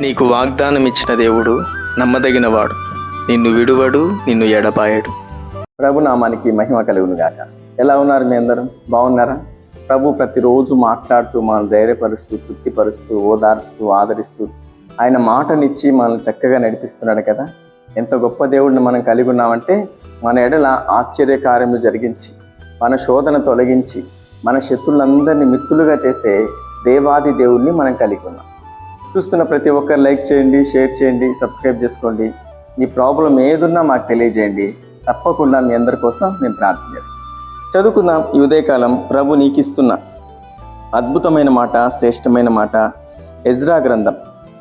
నీకు వాగ్దానం ఇచ్చిన దేవుడు నమ్మదగినవాడు. నిన్ను విడువడు నిన్ను ఎడపాయడు ప్రభు నామానికి మహిమ కలుగును గాక. ఎలా ఉన్నారు మీ అందరం? బాగున్నారా? ప్రభు ప్రతిరోజు మాట్లాడుతూ మనల్ని ధైర్యపరుస్తూ తృప్తిపరుస్తూ ఓదారుస్తూ ఆదరిస్తూ ఆయన మాటనిచ్చి మనల్ని చక్కగా నడిపిస్తున్నాడు కదా. ఎంత గొప్ప దేవుడిని మనం కలిగి ఉన్నామంటే మన ఎడల ఆశ్చర్యకార్యములు జరిగించి మన శోధన తొలగించి మన శత్రులందరినీ మిత్రులుగా చేసే దేవాది దేవుణ్ణి మనం కలిగి ఉన్నాం. చూస్తున్న ప్రతి ఒక్కరు లైక్ చేయండి షేర్ చేయండి సబ్స్క్రైబ్ చేసుకోండి. మీ ప్రాబ్లం ఏదున్నా మాకు తెలియజేయండి. తప్పకుండా మీ అందరి కోసం మేము ప్రార్థన చేస్తాం చదువుకుందాం ఈ ఉదయకాలం ప్రభు నీకు ఇస్తున్న అద్భుతమైన మాట శ్రేష్టమైన మాట. ఎజ్రా గ్రంథం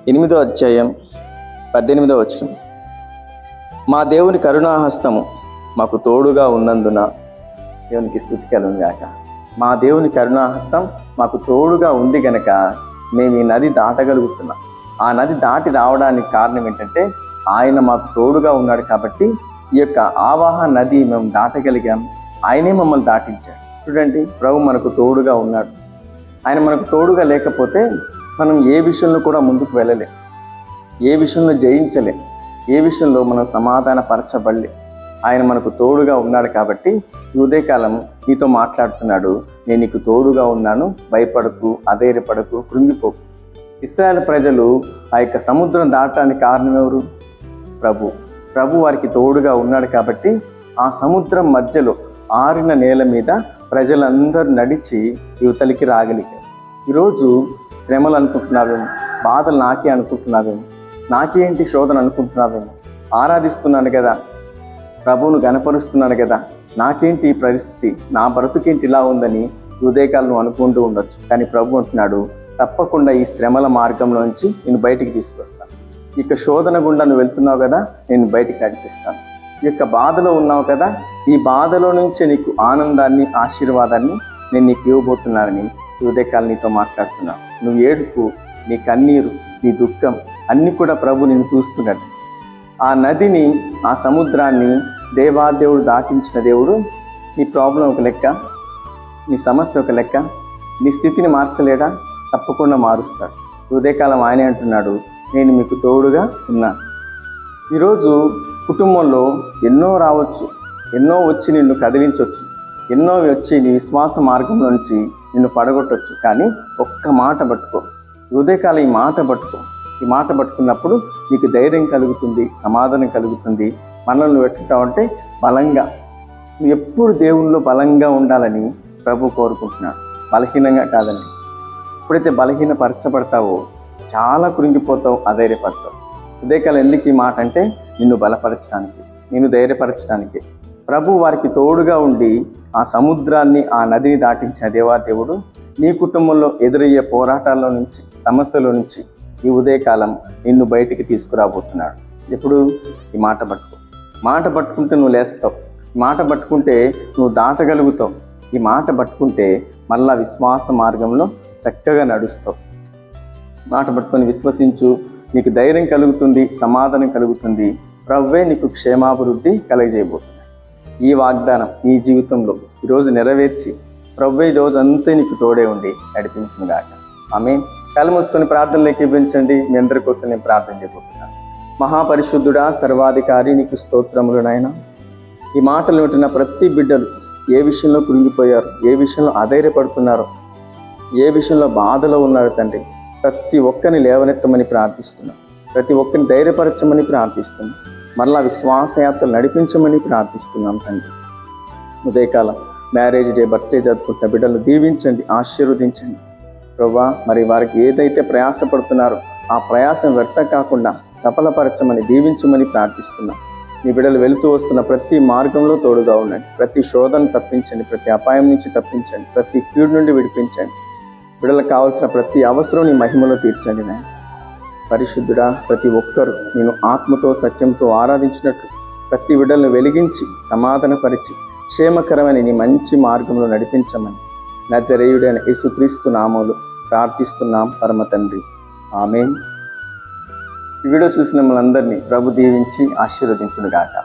ఎనిమిదో అధ్యాయం పద్దెనిమిదో వచనం. మా దేవుని కరుణాహస్తము మాకు తోడుగా ఉన్నందున దేవునికి స్థుతి కలుగాక మా దేవుని కరుణాహస్తం మాకు తోడుగా ఉంది గనక మేము ఈ నది దాటగలుగుతున్నాం. ఆ నది దాటి రావడానికి కారణం ఏంటంటే ఆయన మాకు తోడుగా ఉన్నాడు కాబట్టి ఈ యొక్క ఆవాహ నది మేము దాటగలిగాం. ఆయనే మమ్మల్ని దాటించాడు. చూడండి ప్రభు మనకు తోడుగా ఉన్నాడు. ఆయన మనకు తోడుగా లేకపోతే మనం ఏ విషయంలో కూడా ముందుకు వెళ్ళలేం. ఏ విషయంలో జయించలేం. ఏ విషయంలో మనం సమాధాన పరచబడలేం ఆయన మనకు తోడుగా ఉన్నాడు కాబట్టి ఈ ఉదయకాలం నీతో మాట్లాడుతున్నాడు. నేను నీకు తోడుగా ఉన్నాను. భయపడకు అధైర్యపడకు కృంగిపోకు. ఇస్రాయల్ ప్రజలు ఆ యొక్క సముద్రం దాటడానికి కారణం ఎవరు? ప్రభు. ప్రభు వారికి తోడుగా ఉన్నాడు కాబట్టి ఆ సముద్రం మధ్యలో ఆరిన నేల మీద ప్రజలందరూ నడిచి యువతలికి రాగలిగారు. ఈరోజు శ్రమలు అనుకుంటున్నావేమో బాధలు నాకే అనుకుంటున్నావేమో నాకేంటి శోధన అనుకుంటున్నావేమో? ఆరాధిస్తున్నాను కదా ప్రభువును గనపరుస్తున్నాను కదా. నాకేంటి ఈ పరిస్థితి? నా బ్రతుకేంటి ఇలా ఉందని హృదయకాలను అనుకుంటూ ఉండొచ్చు. కానీ ప్రభు అంటున్నాడు తప్పకుండా ఈ శ్రమల మార్గంలోంచి నేను బయటికి తీసుకొస్తాను. ఇక శోధన గుండా నువ్వు వెళ్తున్నావు కదా నేను బయటికి నడిపిస్తాను. ఈ యొక్క బాధలో ఉన్నావు కదా ఈ బాధలో నుంచే నీకు ఆనందాన్ని ఆశీర్వాదాన్ని నేను నీకు ఇవ్వబోతున్నానని హృదయకాలు నీతో మాట్లాడుతున్నావు. నువ్వు ఏడుపు నీ కన్నీరు నీ దుఃఖం అన్నీ కూడా ప్రభు నేను చూస్తున్నాడు. ఆ నదిని ఆ సముద్రాన్ని దేవాదేవుడు దాటించిన దేవుడు నీ ప్రాబ్లం ఒక లెక్క నీ సమస్య ఒక లెక్క నీ స్థితిని మార్చలేడా? తప్పకుండా మారుస్తాడు. హృదయకాలం ఆయనే అంటున్నాడు నేను మీకు తోడుగా ఉన్నాను ఈరోజు కుటుంబంలో ఎన్నో రావచ్చు ఎన్నో వచ్చి నిన్ను కదిలించవచ్చు ఎన్నో వచ్చి నీ విశ్వాస మార్గం నుంచి నిన్ను పడగొట్టవచ్చు కానీ ఒక్క మాట పట్టుకో. హృదయకాలం ఈ మాట పట్టుకో. ఈ మాట పట్టుకున్నప్పుడు నీకు ధైర్యం కలుగుతుంది సమాధానం కలుగుతుంది. మనల్ని పెట్టుకుంటామంటే బలంగా నువ్వు ఎప్పుడు దేవుళ్ళు బలంగా ఉండాలని ప్రభు కోరుకుంటున్నాడు. బలహీనంగా కాదండి. ఎప్పుడైతే బలహీనపరచబడతావో చాలా కురింగిపోతావు అధైర్యపడతావు. ఉదయకాలం ఎందుకు ఈ మాట అంటే నిన్ను బలపరచడానికి నిన్ను ధైర్యపరచడానికి. ప్రభు వారికి తోడుగా ఉండి ఆ సముద్రాన్ని ఆ నదిని దాటించిన దేవాదేవుడు నీ కుటుంబంలో ఎదురయ్యే పోరాటాల్లో నుంచి సమస్యల నుంచి ఈ ఉదయకాలం నిన్ను బయటికి తీసుకురాబోతున్నాడు. ఎప్పుడు? ఈ మాట పట్టుకో. మాట పట్టుకుంటే నువ్వు లేస్తావు. మాట పట్టుకుంటే నువ్వు దాటగలుగుతావు. ఈ మాట పట్టుకుంటే మళ్ళా విశ్వాస మార్గంలో చక్కగా నడుస్తావు. మాట పట్టుకొని విశ్వసించు. నీకు ధైర్యం కలుగుతుంది సమాధానం కలుగుతుంది. ప్రవ్వే నీకు క్షేమాభివృద్ధి కలగజేయబోతుంది ఈ వాగ్దానం ఈ జీవితంలో ఈరోజు నెరవేర్చి ప్రవ్వే ఈ రోజు అంతే నీకు తోడే ఉండి నడిపించిందాక ఆమె కళ్ళు మూసుకొని ప్రార్థనలు ఎక్కిపించండి. మీ అందరి కోసం నేను ప్రార్థన చేయబోతున్నాను. మహాపరిశుద్ధుడా సర్వాధికారి నీకు స్తోత్రములు నాయన. ఈ మాటలు వింటున్న ప్రతి బిడ్డలు ఏ విషయంలో కురిగిపోయారు ఏ విషయంలో అధైర్యపడుతున్నారు? ఏ విషయంలో బాధలో ఉన్నారు తండ్రి? ప్రతి ఒక్కరిని లేవనెత్తమని ప్రార్థిస్తున్నాం. ప్రతి ఒక్కరిని ధైర్యపరచమని ప్రార్థిస్తున్నాం. మరలా విశ్వాసయాత్రలు నడిపించమని ప్రార్థిస్తున్నాం తండ్రి. ఉదయకాలం మ్యారేజ్ డే బర్త్డే జరుపుకుంటున్న బిడ్డలు దీవించండి ఆశీర్వదించండి. ప్రభా మరి వారికి ఏదైతే ప్రయాసపడుతున్నారో ఆ ప్రయాసం వ్యర్థం కాకుండా సఫలపరచమని దీవించమని ప్రార్థిస్తున్నాం. మీ బిడ్డలు వెళుతూ వస్తున్న ప్రతి మార్గంలో తోడుగా ఉండండి. ప్రతి శోధన తప్పించండి. ప్రతి అపాయం నుంచి తప్పించండి. ప్రతి కీడు నుండి విడిపించండి. బిడ్డలకు కావాల్సిన ప్రతి అవసరం నీ మహిమలో తీర్చండి నాయన. పరిశుద్ధుడా ప్రతి ఒక్కరూ నేను ఆత్మతో సత్యంతో ఆరాధించినట్లు ప్రతి బిడ్డలను వెలిగించి సమాధానపరిచి క్షేమకరమైన నీ మంచి మార్గంలో నడిపించమని నజరేయుడైన యేసుక్రీస్తు నామములు ప్రార్థిస్తున్నాం పరమ తండ్రి. ఆమె ఈ వీడియో చూసిన మనందరినీ ప్రభు దీవించి ఆశీర్వదించును గాక